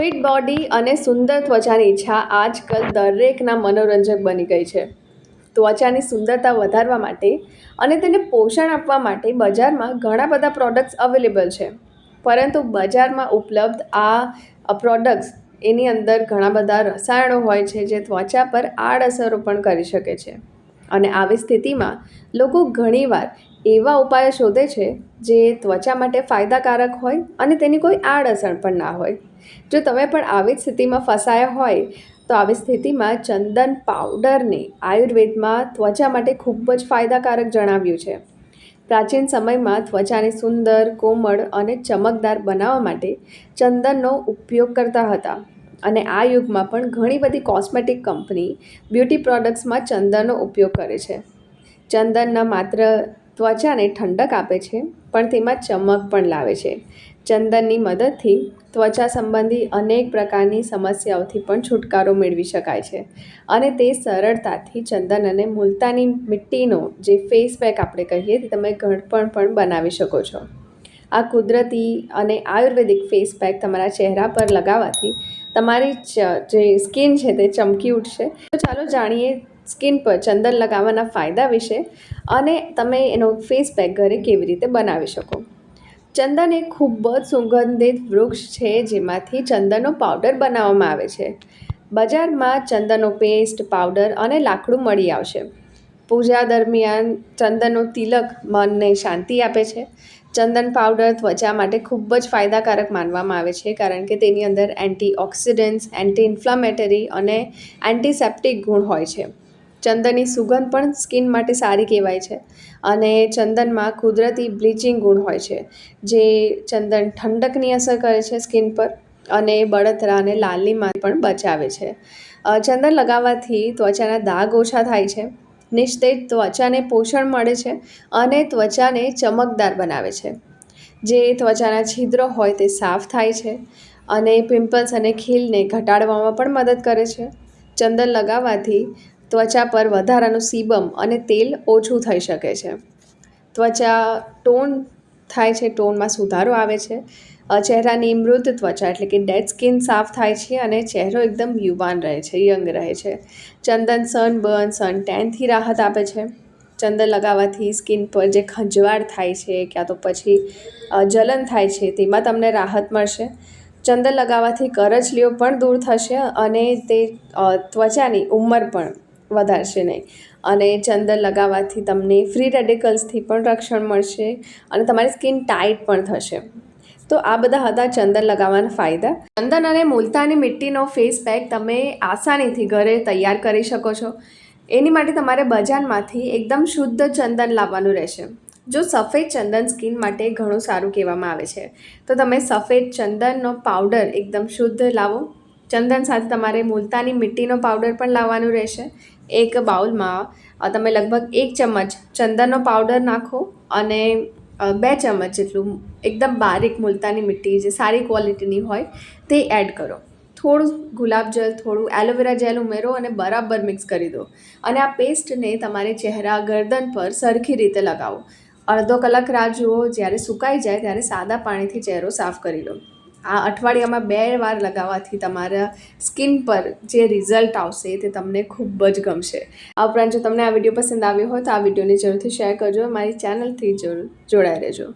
Fit body અને સુંદર ત્વચાની ઈચ્છા આજકાલ દરેકના મનોરંજક બની ગઈ છે. ત્વચાની સુંદરતા વધારવા માટે અને તેને પોષણ આપવા માટે બજારમાં ઘણા બધા પ્રોડક્ટ્સ અવેલેબલ છે. પરંતુ બજારમાં ઉપલબ્ધ આ પ્રોડક્ટ્સ એની અંદર ઘણા બધા રસાયણો હોય છે જે ત્વચા પર આડઅસરો પણ કરી શકે છે. અને આવી સ્થિતિમાં લોકો ઘણીવાર એવા ઉપાયો શોધે છે જે ત્વચા માટે ફાયદાકારક હોય અને તેની કોઈ આડઅસર પણ ના હોય. જો તમે પણ આવી જ સ્થિતિમાં ફસાયા હોય, તો આવી સ્થિતિમાં ચંદન પાવડરને આયુર્વેદમાં ત્વચા માટે ખૂબ જ ફાયદાકારક જણાવ્યું છે. પ્રાચીન સમયમાં ત્વચાને સુંદર, કોમળ અને ચમકદાર બનાવવા માટે ચંદનનો ઉપયોગ કરતા હતા. અને આ યુગમાં પણ ઘણી બધી કોસ્મેટિક કંપની બ્યુટી પ્રોડક્ટ્સમાં ચંદનનો ઉપયોગ કરે છે. ચંદન ન માત્ર ત્વચાને ઠંડક આપે છે, પણ તેમાં ચમક પણ લાવે છે. ચંદનની મદદથી ત્વચા સંબંધી અનેક પ્રકારની સમસ્યાઓથી પણ છુટકારો મેળવી શકાય છે. અને તે સરળતાથી ચંદન અને મુલતાની મિટ્ટીનો જે ફેસ પેક આપણે કહીએ તે તમે ઘડપણ પણ બનાવી શકો છો. આ કુદરતી અને આયુર્વેદિક ફેસ પેક તમારા ચહેરા પર લગાવવાથી તમારી જે સ્કિન છે તે ચમકી ઉઠશે. તો ચાલો જાણીએ સ્કિન પર ચંદન લગાવવાના ફાયદા વિશે અને તમે એનો ફેસ પેક ઘરે કેવી રીતે બનાવી શકો. ચંદન એ ખૂબ જ સુગંધિત વૃક્ષ છે જેમાંથી ચંદનનો પાવડર બનાવવામાં આવે છે. બજારમાં ચંદનનો પેસ્ટ પાવડર અને લાકડું મળી આવશે. પૂજા દરમિયાન ચંદનનો તિલક મનને શાંતિ આપે છે. ચંદન પાવડર ત્વચા માટે ખૂબ જ ફાયદાકારક માનવામાં આવે છે, કારણ કે તેની અંદર એન્ટી ઓક્સિડન્ટ્સ એન્ટી ઇન્ફ્લામેટરી અને એન્ટીસેપ્ટિક ગુણ હોય છે. ચંદનની સુગંધ પણ સ્કિન માટે સારી કહેવાય છે અને ચંદનમાં કુદરતી બ્લીચિંગ ગુણ હોય છે, જે ચંદન ઠંડકની અસર કરે છે સ્કિન પર અને બળતરા અને લાલીમાં પણ બચાવે છે. ચંદન લગાવવાથી ત્વચાના દાગ ઓછા થાય છે નિસ્તેજ ત્વચાને પોષણ મળે છે અને ત્વચાને ચમકદાર બનાવે છે. જે ત્વચાના છિદ્રો હોય તે સાફ થાય છે અને પિમ્પલ્સ અને ખીલને ઘટાડવામાં પણ મદદ કરે છે. ચંદન લગાવવાથી ત્વચા પર વધારાનું સીબમ અને તેલ ઓછું થઈ શકે છે. ત્વચા ટોન થાય છે, ટોનમાં સુધારો આવે છે. ચહેરાની મૃત ત્વચા એટલે કે ડેડ સ્કિન સાફ થાય છે અને ચહેરો એકદમ યુવાન રહે છે, યંગ રહે છે. ચંદન સન બર્ન સન ટેનથી રાહત આપે છે. ચંદન લગાવવાથી સ્કિન પર જે ખંજવાળ થાય છે, ક્યાં તો પછી જલન થાય છે, તેમાં તમને રાહત મળશે. ચંદન લગાવવાથી કરચલીઓ પણ દૂર થશે અને તે ત્વચાની ઉંમર પણ વધારશે નહીં. અને ચંદન લગાવવાથી તમને ફ્રી રેડિકલ્સથી પણ રક્ષણ મળશે અને તમારી સ્કિન ટાઈટ પણ થશે. તો આ બધા હતા ચંદન લગાવવાના ફાયદા. ચંદન અને મુલતાની મિટ્ટીનો ફેસ પેક તમે આસાનીથી ઘરે તૈયાર કરી શકો છો. એની માટે તમારે બજારમાંથી એકદમ શુદ્ધ ચંદન લાવવાનું રહેશે. જો સફેદ ચંદન સ્કિન માટે ઘણું સારું કહેવામાં આવે છે. તો તમે સફેદ ચંદનનો પાવડર એકદમ શુદ્ધ લાવો. ચંદન સાથે તમારે મુલતાની મિટ્ટીનો પાવડર પણ લાવવાનું રહેશે. એક બાઉલમાં તમે લગભગ એક ચમચ ચંદનનો પાવડર નાખો અને બે ચમચ જેટલું એકદમ બારીક મુલતાની મિટ્ટી જે સારી ક્વોલિટીની હોય તે એડ કરો. થોડું ગુલાબજલ થોડું એલોવેરા જેલ ઉમેરો અને બરાબર મિક્સ કરી દો. અને આ પેસ્ટને તમારે ચહેરા, ગરદન પર સરખી રીતે લગાવો. અડધો કલાક રાહ જુઓ, જ્યારે સુકાઈ જાય ત્યારે સાદા પાણીથી ચહેરો સાફ કરી લો. આ અઠવાડિયામાં બે વાર લગાવવાથી તમારા સ્કિન પર જે રિઝલ્ટ આવશે તે તમને ખૂબ જ ગમશે. આ ઉપરાંત જો તમને આ વીડિયો પસંદ આવ્યો હોય તો આ વિડીયોને જરૂરથી શેર કરજો. મારી ચેનલથી જરૂર જોડાઈ રહેજો.